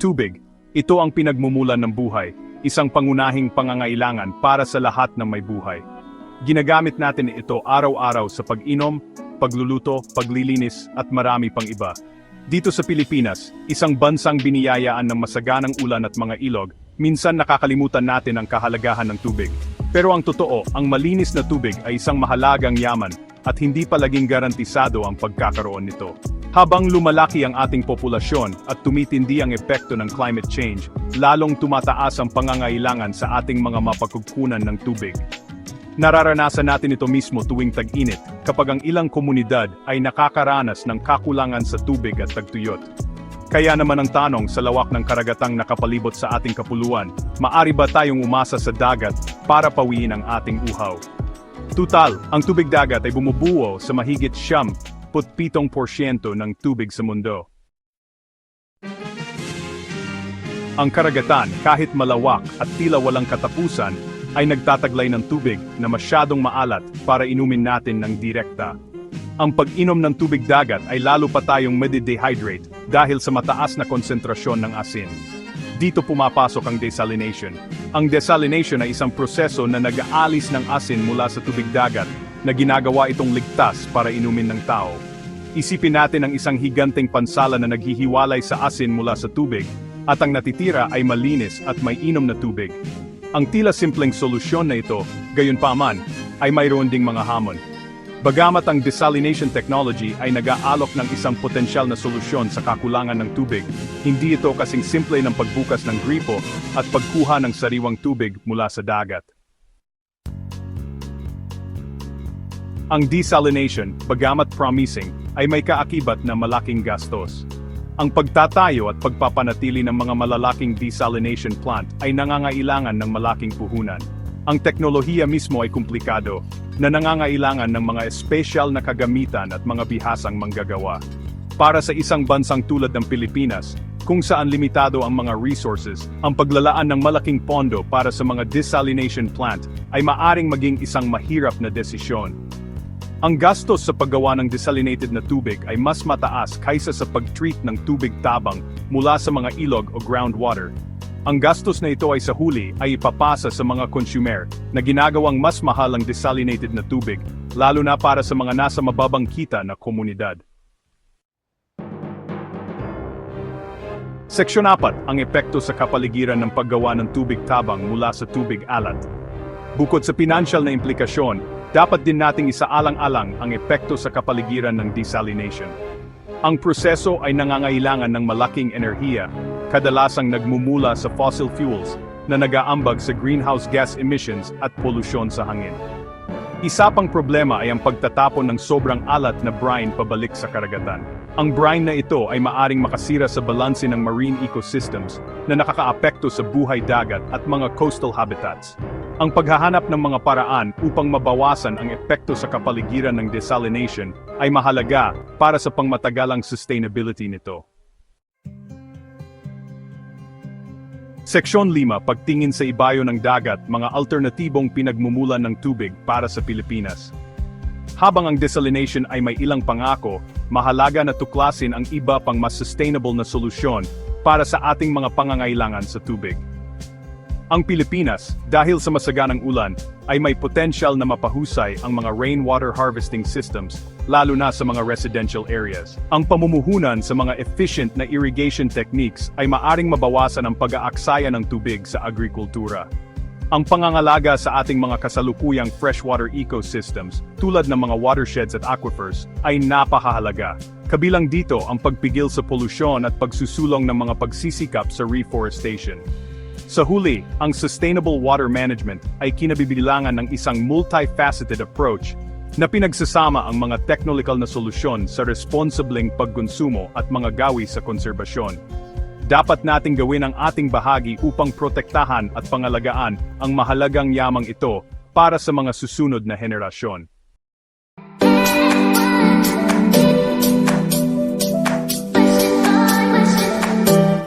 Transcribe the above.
Tubig, ito ang pinagmumulan ng buhay, isang pangunahing pangangailangan para sa lahat ng may buhay. Ginagamit natin ito araw-araw sa pag-inom, pagluluto, paglilinis at marami pang iba. Dito sa Pilipinas, isang bansang biniyayaan ng masaganang ulan at mga ilog, minsan nakakalimutan natin ang kahalagahan ng tubig. Pero ang totoo, ang malinis na tubig ay isang mahalagang yaman at hindi palaging garantisado ang pagkakaroon nito. Habang lumalaki ang ating populasyon at tumitindi ang epekto ng climate change, lalong tumataas ang pangangailangan sa ating mga mapagkukunan ng tubig. Nararanasan natin ito mismo tuwing tag-init kapag ang ilang komunidad ay nakakaranas ng kakulangan sa tubig at tagtuyot. Kaya naman ang tanong sa lawak ng karagatang nakapalibot sa ating kapuluan, maari ba tayong umasa sa dagat para pawiin ang ating uhaw? Tutal, ang tubig dagat ay bumubuo sa mahigit siyam, ng tubig sa mundo. Ang karagatan, kahit malawak at tila walang katapusan, ay nagtataglay ng tubig na masyadong maalat para inumin natin ng direkta. Ang pag-inom ng tubig dagat ay lalo pa tayong madidehydrate dahil sa mataas na konsentrasyon ng asin. Dito pumapasok ang desalination. Ang desalination ay isang proseso na nag-aalis ng asin mula sa tubig dagat na ginagawa itong ligtas para inumin ng tao. Isipin natin ang isang higanteng pansala na naghihiwalay sa asin mula sa tubig at ang natitira ay malinis at may inom na tubig. Ang tila simpleng solusyon na ito, gayon pa man, ay mayroon ding mga hamon. Bagamat ang desalination technology ay nag-aalok ng isang potensyal na solusyon sa kakulangan ng tubig, hindi ito kasing simple ng pagbukas ng gripo at pagkuha ng sariwang tubig mula sa dagat. Ang desalination, bagamat promising, ay may kaakibat na malaking gastos. Ang pagtatayo at pagpapanatili ng mga malalaking desalination plant ay nangangailangan ng malaking puhunan. Ang teknolohiya mismo ay komplikado, na nangangailangan ng mga espesyal na kagamitan at mga bihasang manggagawa. Para sa isang bansang tulad ng Pilipinas, kung saan limitado ang mga resources, ang paglalaan ng malaking pondo para sa mga desalination plant ay maaring maging isang mahirap na desisyon. Ang gastos sa paggawa ng desalinated na tubig ay mas mataas kaysa sa pag-treat ng tubig tabang mula sa mga ilog o groundwater. Ang gastos na ito ay sa huli ay ipapasa sa mga consumer na ginagawang mas mahal ang desalinated na tubig, lalo na para sa mga nasa mababang kita na komunidad. Seksyon 4, ang epekto sa kapaligiran ng paggawa ng tubig tabang mula sa tubig alat. Bukod sa pinansyal na implikasyon, dapat din nating isaalang-alang ang epekto sa kapaligiran ng desalination. Ang proseso ay nangangailangan ng malaking enerhiya, kadalasang nagmumula sa fossil fuels na nagaambag sa greenhouse gas emissions at polusyon sa hangin. Isa pang problema ay ang pagtatapon ng sobrang alat na brine pabalik sa karagatan. Ang brine na ito ay maaring makasira sa balanse ng marine ecosystems na nakakaapekto sa buhay dagat at mga coastal habitats. Ang paghahanap ng mga paraan upang mabawasan ang epekto sa kapaligiran ng desalination ay mahalaga para sa pangmatagalang sustainability nito. Seksyon 5, pagtingin sa ibayo ng dagat, mga alternatibong pinagmumulan ng tubig para sa Pilipinas. Habang ang desalination ay may ilang pangako, mahalaga na tuklasin ang iba pang mas sustainable na solusyon para sa ating mga pangangailangan sa tubig. Ang Pilipinas, dahil sa masaganang ulan, ay may potensyal na mapahusay ang mga rainwater harvesting systems, lalo na sa mga residential areas. Ang pamumuhunan sa mga efficient na irrigation techniques ay maaring mabawasan ang pag-aaksaya ng tubig sa agrikultura. Ang pangangalaga sa ating mga kasalukuyang freshwater ecosystems, tulad ng mga watersheds at aquifers, ay napakahalaga. Kabilang dito ang pagpigil sa polusyon at pagsusulong ng mga pagsisikap sa reforestation. Sa huli, ang sustainable water management ay kinabibilangan ng isang multifaceted approach na pinagsasama ang mga technological na solusyon sa responsibleng pagkonsumo at mga gawi sa konserbasyon. Dapat nating gawin ang ating bahagi upang protektahan at pangalagaan ang mahalagang yamang ito para sa mga susunod na henerasyon.